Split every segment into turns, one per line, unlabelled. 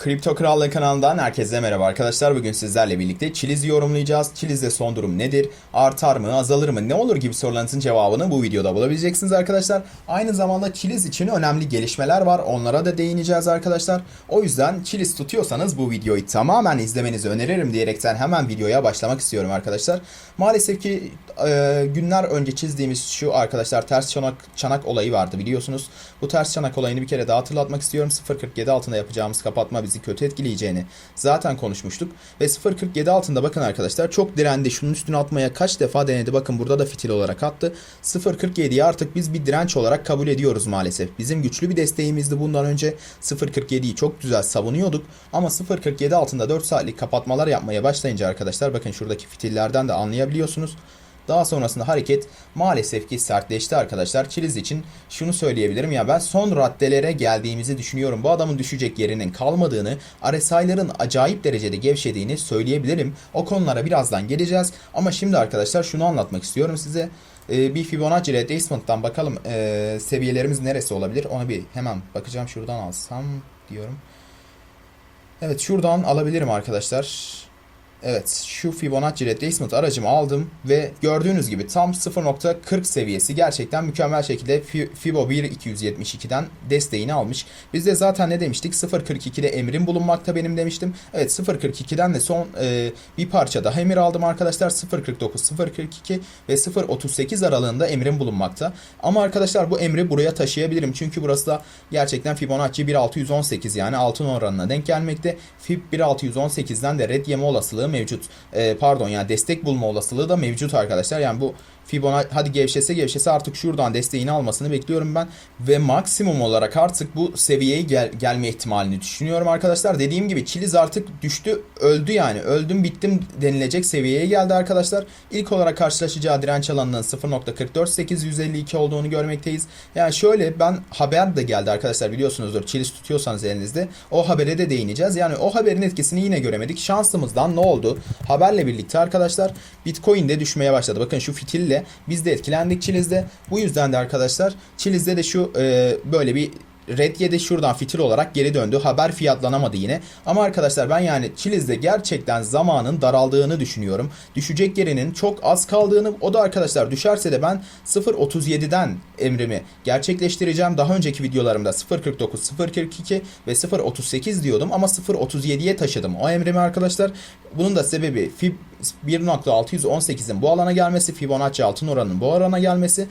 Kripto Krallığı kanalından herkese merhaba arkadaşlar. Bugün sizlerle birlikte Chiliz'i yorumlayacağız. Chiliz'de son durum nedir? Artar mı, azalır mı, ne olur gibi sorularınızın cevabını bu videoda bulabileceksiniz arkadaşlar. Aynı zamanda Chiliz için önemli gelişmeler var. Onlara da değineceğiz arkadaşlar. O yüzden Chiliz tutuyorsanız bu videoyu tamamen izlemenizi öneririm diyerekten hemen videoya başlamak istiyorum arkadaşlar. Maalesef ki e, günler önce çizdiğimiz şu arkadaşlar ters çanak, çanak olayı vardı biliyorsunuz. Bu ters çanak olayını bir kere daha hatırlatmak istiyorum. 0.47 altında yapacağımız kapatma bizi kötü etkileyeceğini zaten konuşmuştuk. Ve 0.47 altında bakın arkadaşlar çok direndi. Şunun üstüne atmaya kaç defa denedi. Bakın burada da fitil olarak attı. 0.47'yi artık biz bir direnç olarak kabul ediyoruz maalesef. Bizim güçlü bir desteğimizdi bundan önce. 0.47'yi çok güzel savunuyorduk. Ama 0.47 altında 4 saatlik kapatmalar yapmaya başlayınca arkadaşlar bakın şuradaki fitillerden de anlayabiliyorsunuz. Daha sonrasında hareket maalesef ki sertleşti arkadaşlar. Çiliz için şunu söyleyebilirim ya ben son raddelere geldiğimizi düşünüyorum. Bu adamın düşecek yerinin kalmadığını, RSI'ların acayip derecede gevşediğini söyleyebilirim. O konulara birazdan geleceğiz. Ama şimdi arkadaşlar şunu anlatmak istiyorum size. Ee, bir Fibonacci retracement'tan bakalım ee, seviyelerimiz neresi olabilir? Ona bir hemen bakacağım şuradan alsam diyorum. Evet şuradan alabilirim arkadaşlar. Evet şu Fibonacci Retracement aracımı aldım ve gördüğünüz gibi tam 0.40 seviyesi gerçekten mükemmel şekilde Fi- Fibo 1272'den desteğini almış. Biz de zaten ne demiştik 0.42'de emrim bulunmakta benim demiştim. Evet 0.42'den de son e, bir parça daha emir aldım arkadaşlar 0.49, 0.42 ve 0.38 aralığında emrim bulunmakta. Ama arkadaşlar bu emri buraya taşıyabilirim çünkü burası da gerçekten Fibonacci 1618 yani altın oranına denk gelmekte. Fib 1618'den de red yeme olasılığı mevcut. Ee, pardon yani destek bulma olasılığı da mevcut arkadaşlar. Yani bu Fibonacci hadi gevşese gevşese artık şuradan desteğini almasını bekliyorum ben. Ve maksimum olarak artık bu seviyeye gel gelme ihtimalini düşünüyorum arkadaşlar. Dediğim gibi Chiliz artık düştü öldü yani. Öldüm bittim denilecek seviyeye geldi arkadaşlar. İlk olarak karşılaşacağı direnç alanının 0.44852 olduğunu görmekteyiz. Yani şöyle ben haber de geldi arkadaşlar biliyorsunuzdur. Chiliz tutuyorsanız elinizde. O habere de değineceğiz. Yani o haberin etkisini yine göremedik. Şansımızdan ne oldu? Haberle birlikte arkadaşlar Bitcoin de düşmeye başladı. Bakın şu fitille biz de etkilendik Chiliz'de. Bu yüzden de arkadaşlar Chiliz'de de şu e, böyle bir Red 7 şuradan fitil olarak geri döndü. Haber fiyatlanamadı yine. Ama arkadaşlar ben yani Chiliz'de gerçekten zamanın daraldığını düşünüyorum. Düşecek yerinin çok az kaldığını o da arkadaşlar düşerse de ben 0.37'den emrimi gerçekleştireceğim. Daha önceki videolarımda 0.49, 0.42 ve 0.38 diyordum ama 0.37'ye taşıdım o emrimi arkadaşlar. Bunun da sebebi Fib 1.618'in bu alana gelmesi, Fibonacci altın oranının bu orana gelmesi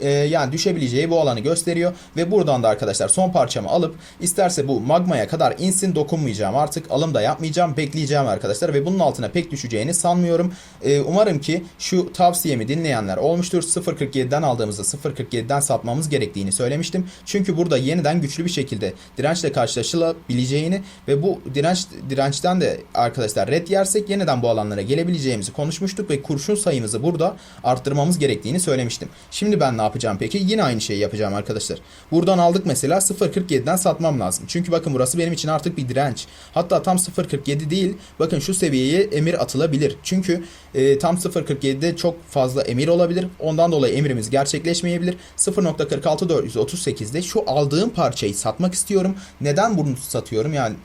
e, yani düşebileceği bu alanı gösteriyor. Ve buradan da arkadaşlar son parçamı alıp isterse bu magmaya kadar insin dokunmayacağım artık alım da yapmayacağım bekleyeceğim arkadaşlar. Ve bunun altına pek düşeceğini sanmıyorum. E, umarım ki şu tavsiyemi dinleyenler olmuştur. 0.47'den aldığımızda 0.47'den satmamız gerektiğini söylemiştim. Çünkü burada yeniden güçlü bir şekilde dirençle karşılaşılabileceğini ve bu direnç dirençten de arkadaşlar red yersek yeniden bu alanlara gelebileceğimizi konuşmuştuk ve kurşun sayımızı burada arttırmamız gerektiğini söylemiştim. Şimdi ben ne yapacağım peki? Yine aynı şeyi yapacağım arkadaşlar. Buradan aldık mesela 0.47'den satmam lazım. Çünkü bakın burası benim için artık bir direnç. Hatta tam 0.47 değil. Bakın şu seviyeye emir atılabilir. Çünkü e, tam 0.47'de çok fazla emir olabilir. Ondan dolayı emrimiz gerçekleşmeyebilir. 0.46438'de şu aldığım parçayı satmak istiyorum. Neden bunu satıyorum? Yani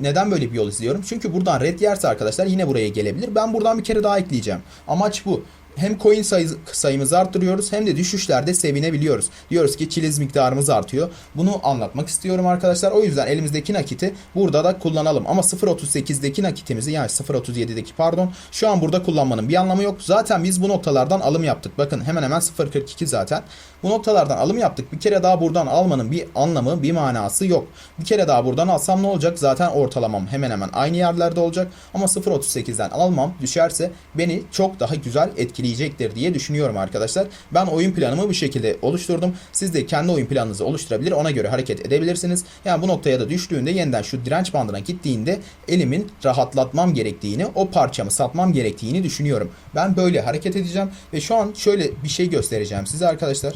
neden böyle bir yol izliyorum? Çünkü buradan red yerse arkadaşlar yine buraya gelebilir. Ben buradan bir kere daha ekleyeceğim. Amaç bu hem coin sayı, sayımızı arttırıyoruz hem de düşüşlerde sevinebiliyoruz. Diyoruz ki çiliz miktarımız artıyor. Bunu anlatmak istiyorum arkadaşlar. O yüzden elimizdeki nakiti burada da kullanalım. Ama 0.38'deki nakitimizi yani 0.37'deki pardon şu an burada kullanmanın bir anlamı yok. Zaten biz bu noktalardan alım yaptık. Bakın hemen hemen 0.42 zaten. Bu noktalardan alım yaptık. Bir kere daha buradan almanın bir anlamı, bir manası yok. Bir kere daha buradan alsam ne olacak? Zaten ortalamam hemen hemen aynı yerlerde olacak. Ama 0.38'den almam düşerse beni çok daha güzel etkileyecektir diye düşünüyorum arkadaşlar. Ben oyun planımı bu şekilde oluşturdum. Siz de kendi oyun planınızı oluşturabilir. Ona göre hareket edebilirsiniz. Yani bu noktaya da düştüğünde yeniden şu direnç bandına gittiğinde elimin rahatlatmam gerektiğini, o parçamı satmam gerektiğini düşünüyorum. Ben böyle hareket edeceğim ve şu an şöyle bir şey göstereceğim size arkadaşlar.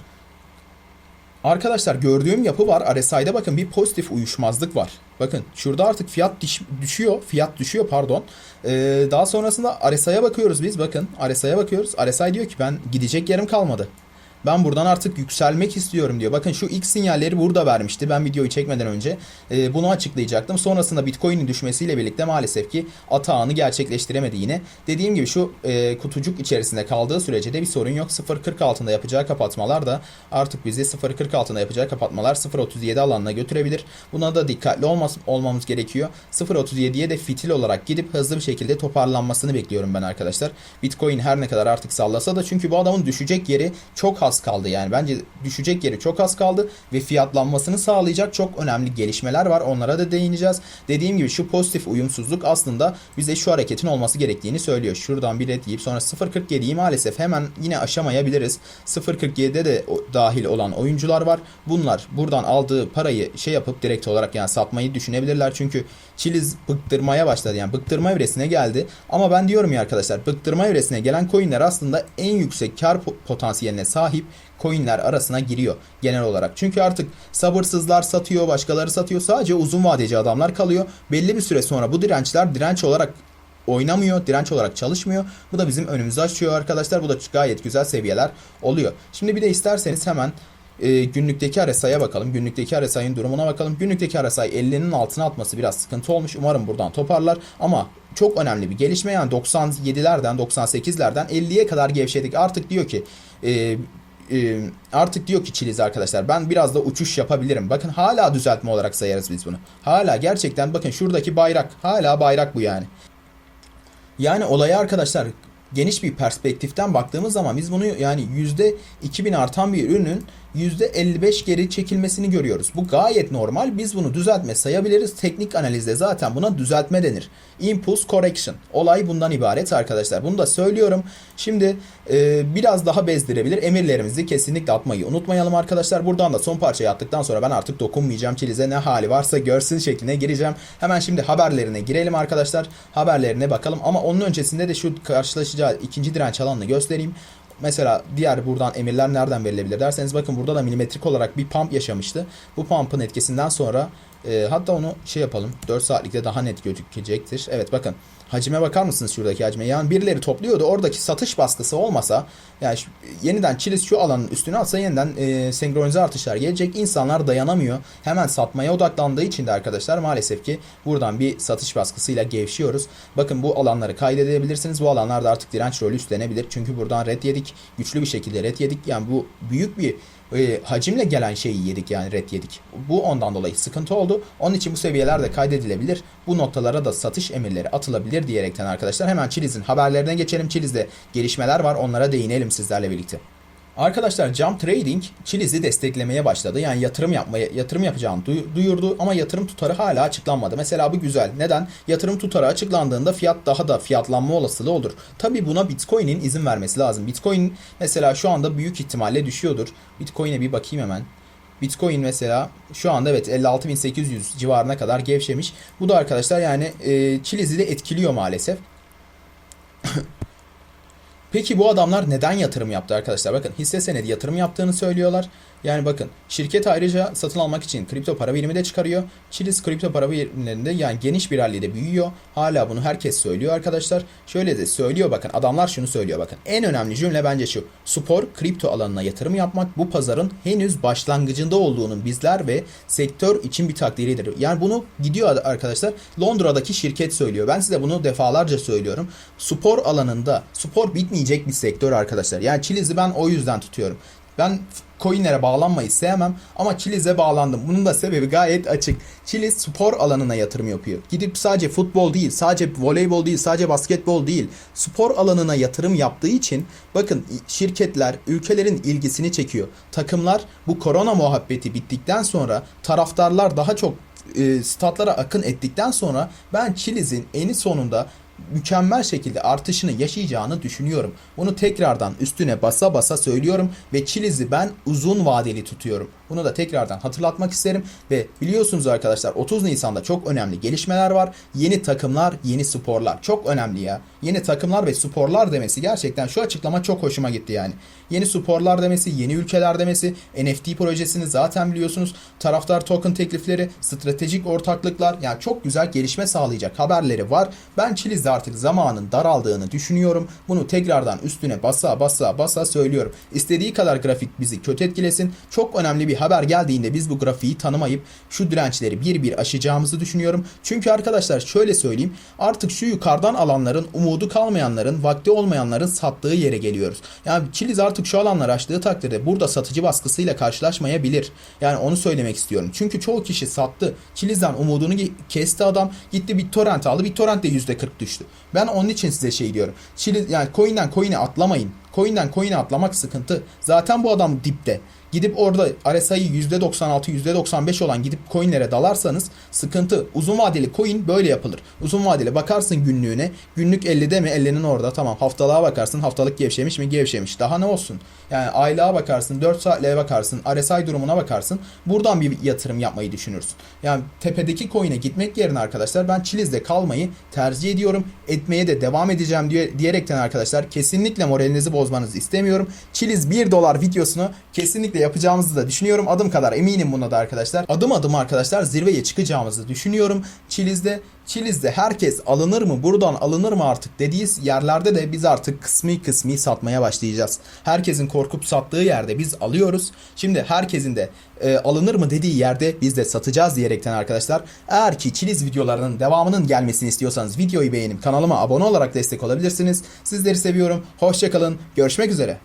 Arkadaşlar gördüğüm yapı var. RSI'de bakın bir pozitif uyuşmazlık var. Bakın şurada artık fiyat diş- düşüyor. Fiyat düşüyor pardon. Ee, daha sonrasında RSI'ye bakıyoruz biz. Bakın RSI'ye bakıyoruz. RSI diyor ki ben gidecek yerim kalmadı. Ben buradan artık yükselmek istiyorum diyor. Bakın şu ilk sinyalleri burada vermişti. Ben videoyu çekmeden önce e, bunu açıklayacaktım. Sonrasında Bitcoin'in düşmesiyle birlikte maalesef ki atağını gerçekleştiremedi yine. Dediğim gibi şu e, kutucuk içerisinde kaldığı sürece de bir sorun yok. 0.40 altında yapacağı kapatmalar da artık bizi 0.40 altında yapacağı kapatmalar 0.37 alanına götürebilir. Buna da dikkatli olmaz, olmamız gerekiyor. 0.37'ye de fitil olarak gidip hızlı bir şekilde toparlanmasını bekliyorum ben arkadaşlar. Bitcoin her ne kadar artık sallasa da çünkü bu adamın düşecek yeri çok az kaldı yani. Bence düşecek yeri çok az kaldı ve fiyatlanmasını sağlayacak çok önemli gelişmeler var. Onlara da değineceğiz. Dediğim gibi şu pozitif uyumsuzluk aslında bize şu hareketin olması gerektiğini söylüyor. Şuradan bir red yiyip sonra 0.47'yi maalesef hemen yine aşamayabiliriz. 0.47'de de dahil olan oyuncular var. Bunlar buradan aldığı parayı şey yapıp direkt olarak yani satmayı düşünebilirler. Çünkü Chiliz bıktırmaya başladı. Yani bıktırma evresine geldi. Ama ben diyorum ya arkadaşlar bıktırma evresine gelen coinler aslında en yüksek kar po- potansiyeline sahip coinler arasına giriyor genel olarak. Çünkü artık sabırsızlar satıyor, başkaları satıyor. Sadece uzun vadeci adamlar kalıyor. Belli bir süre sonra bu dirençler direnç olarak oynamıyor, direnç olarak çalışmıyor. Bu da bizim önümüzü açıyor arkadaşlar. Bu da gayet güzel seviyeler oluyor. Şimdi bir de isterseniz hemen e, günlükteki RSI'ye bakalım. Günlükteki RSI'nin durumuna bakalım. Günlükteki RSI 50'nin altına atması biraz sıkıntı olmuş. Umarım buradan toparlar. Ama çok önemli bir gelişme yani 97'lerden 98'lerden 50'ye kadar gevşedik. Artık diyor ki e, e, artık diyor ki Chiliz arkadaşlar ben biraz da uçuş yapabilirim. Bakın hala düzeltme olarak sayarız biz bunu. Hala gerçekten bakın şuradaki bayrak hala bayrak bu yani. Yani olaya arkadaşlar geniş bir perspektiften baktığımız zaman biz bunu yani yüzde 2000 artan bir ürünün 55 geri çekilmesini görüyoruz. Bu gayet normal. Biz bunu düzeltme sayabiliriz. Teknik analizde zaten buna düzeltme denir. Impulse correction. Olay bundan ibaret arkadaşlar. Bunu da söylüyorum. Şimdi e, biraz daha bezdirebilir. Emirlerimizi kesinlikle atmayı unutmayalım arkadaşlar. Buradan da son parçayı attıktan sonra ben artık dokunmayacağım. Çilize ne hali varsa görsün şekline gireceğim. Hemen şimdi haberlerine girelim arkadaşlar. Haberlerine bakalım. Ama onun öncesinde de şu karşılaşacağı ikinci direnç alanını göstereyim. Mesela diğer buradan emirler nereden verilebilir derseniz bakın burada da milimetrik olarak bir pump yaşamıştı. Bu pump'ın etkisinden sonra e, hatta onu şey yapalım 4 saatlikte daha net gözükecektir. Evet bakın hacime bakar mısınız şuradaki hacme? Yani birileri topluyordu oradaki satış baskısı olmasa yani şu- yeniden Chiliz şu alanın üstüne atsa yeniden e, senkronize artışlar gelecek. İnsanlar dayanamıyor. Hemen satmaya odaklandığı için de arkadaşlar maalesef ki buradan bir satış baskısıyla gevşiyoruz. Bakın bu alanları kaydedebilirsiniz. Bu alanlarda artık direnç rolü üstlenebilir. Çünkü buradan red yedik. Güçlü bir şekilde red yedik. Yani bu büyük bir e, hacimle gelen şeyi yedik yani red yedik. Bu ondan dolayı sıkıntı oldu. Onun için bu seviyeler de kaydedilebilir. Bu noktalara da satış emirleri atılabilir diyerekten arkadaşlar. Hemen Chiliz'in haberlerine geçelim. Chiliz'de gelişmeler var. Onlara değinelim sizlerle birlikte. Arkadaşlar Jump Trading Chiliz'i desteklemeye başladı. Yani yatırım yapmaya yatırım yapacağını duy- duyurdu ama yatırım tutarı hala açıklanmadı. Mesela bu güzel. Neden? Yatırım tutarı açıklandığında fiyat daha da fiyatlanma olasılığı olur. Tabii buna Bitcoin'in izin vermesi lazım. Bitcoin mesela şu anda büyük ihtimalle düşüyordur. Bitcoin'e bir bakayım hemen. Bitcoin mesela şu anda evet 56.800 civarına kadar gevşemiş. Bu da arkadaşlar yani e, Chiliz'i de etkiliyor maalesef. Peki bu adamlar neden yatırım yaptı arkadaşlar? Bakın hisse senedi yatırım yaptığını söylüyorlar. Yani bakın şirket ayrıca satın almak için kripto para birimi de çıkarıyor. Chiliz kripto para birimlerinde yani geniş bir rallide büyüyor. Hala bunu herkes söylüyor arkadaşlar. Şöyle de söylüyor bakın adamlar şunu söylüyor bakın. En önemli cümle bence şu. Spor kripto alanına yatırım yapmak bu pazarın henüz başlangıcında olduğunun bizler ve sektör için bir takdiridir. Yani bunu gidiyor arkadaşlar Londra'daki şirket söylüyor. Ben size bunu defalarca söylüyorum. Spor alanında spor bitmeyecek bir sektör arkadaşlar. Yani Chiliz'i ben o yüzden tutuyorum. Ben coinlere bağlanmayı sevmem ama Chiliz'e bağlandım. Bunun da sebebi gayet açık. Chiliz spor alanına yatırım yapıyor. Gidip sadece futbol değil, sadece voleybol değil, sadece basketbol değil. Spor alanına yatırım yaptığı için bakın şirketler ülkelerin ilgisini çekiyor. Takımlar bu korona muhabbeti bittikten sonra taraftarlar daha çok e, statlara akın ettikten sonra ben Chiliz'in eni sonunda mükemmel şekilde artışını yaşayacağını düşünüyorum. Bunu tekrardan üstüne basa basa söylüyorum ve Chiliz'i ben uzun vadeli tutuyorum. Bunu da tekrardan hatırlatmak isterim ve biliyorsunuz arkadaşlar 30 Nisan'da çok önemli gelişmeler var. Yeni takımlar, yeni sporlar. Çok önemli ya. Yeni takımlar ve sporlar demesi gerçekten şu açıklama çok hoşuma gitti yani. Yeni sporlar demesi, yeni ülkeler demesi, NFT projesini zaten biliyorsunuz. Taraftar token teklifleri, stratejik ortaklıklar yani çok güzel gelişme sağlayacak haberleri var. Ben Chiliz'den Çiliz'de artık zamanın daraldığını düşünüyorum. Bunu tekrardan üstüne basa basa basa söylüyorum. İstediği kadar grafik bizi kötü etkilesin. Çok önemli bir haber geldiğinde biz bu grafiği tanımayıp şu dirençleri bir bir aşacağımızı düşünüyorum. Çünkü arkadaşlar şöyle söyleyeyim. Artık şu yukarıdan alanların, umudu kalmayanların, vakti olmayanların sattığı yere geliyoruz. Yani Çiliz artık şu alanlar açtığı takdirde burada satıcı baskısıyla karşılaşmayabilir. Yani onu söylemek istiyorum. Çünkü çoğu kişi sattı. Çiliz'den umudunu kesti adam. Gitti bir torrent aldı. Bir torrent de %40 düştü. Ben onun için size şey diyorum. Çiliz yani coin'den coin'e atlamayın. Coin'den coin'e atlamak sıkıntı. Zaten bu adam dipte. Gidip orada RSI'yi %96, %95 olan gidip coinlere dalarsanız sıkıntı. Uzun vadeli coin böyle yapılır. Uzun vadeli bakarsın günlüğüne. Günlük 50'de mi? 50'nin orada. Tamam. Haftalığa bakarsın. Haftalık gevşemiş mi? Gevşemiş. Daha ne olsun? Yani aylığa bakarsın. 4 saatliğe bakarsın. RSI durumuna bakarsın. Buradan bir yatırım yapmayı düşünürsün. Yani tepedeki coin'e gitmek yerine arkadaşlar ben Chiliz'de kalmayı tercih ediyorum. Etmeye de devam edeceğim diye, diyerekten arkadaşlar kesinlikle moralinizi bozmanızı istemiyorum. Chiliz 1 dolar videosunu kesinlikle yapacağımızı da düşünüyorum. Adım kadar eminim buna da arkadaşlar. Adım adım arkadaşlar zirveye çıkacağımızı düşünüyorum. Chiliz'de Chiliz'de herkes alınır mı buradan alınır mı artık dediği yerlerde de biz artık kısmi kısmi satmaya başlayacağız. Herkesin korkup sattığı yerde biz alıyoruz. Şimdi herkesin de e, alınır mı dediği yerde biz de satacağız diyerekten arkadaşlar. Eğer ki Chiliz videolarının devamının gelmesini istiyorsanız videoyu beğenip kanalıma abone olarak destek olabilirsiniz. Sizleri seviyorum. Hoşçakalın. Görüşmek üzere.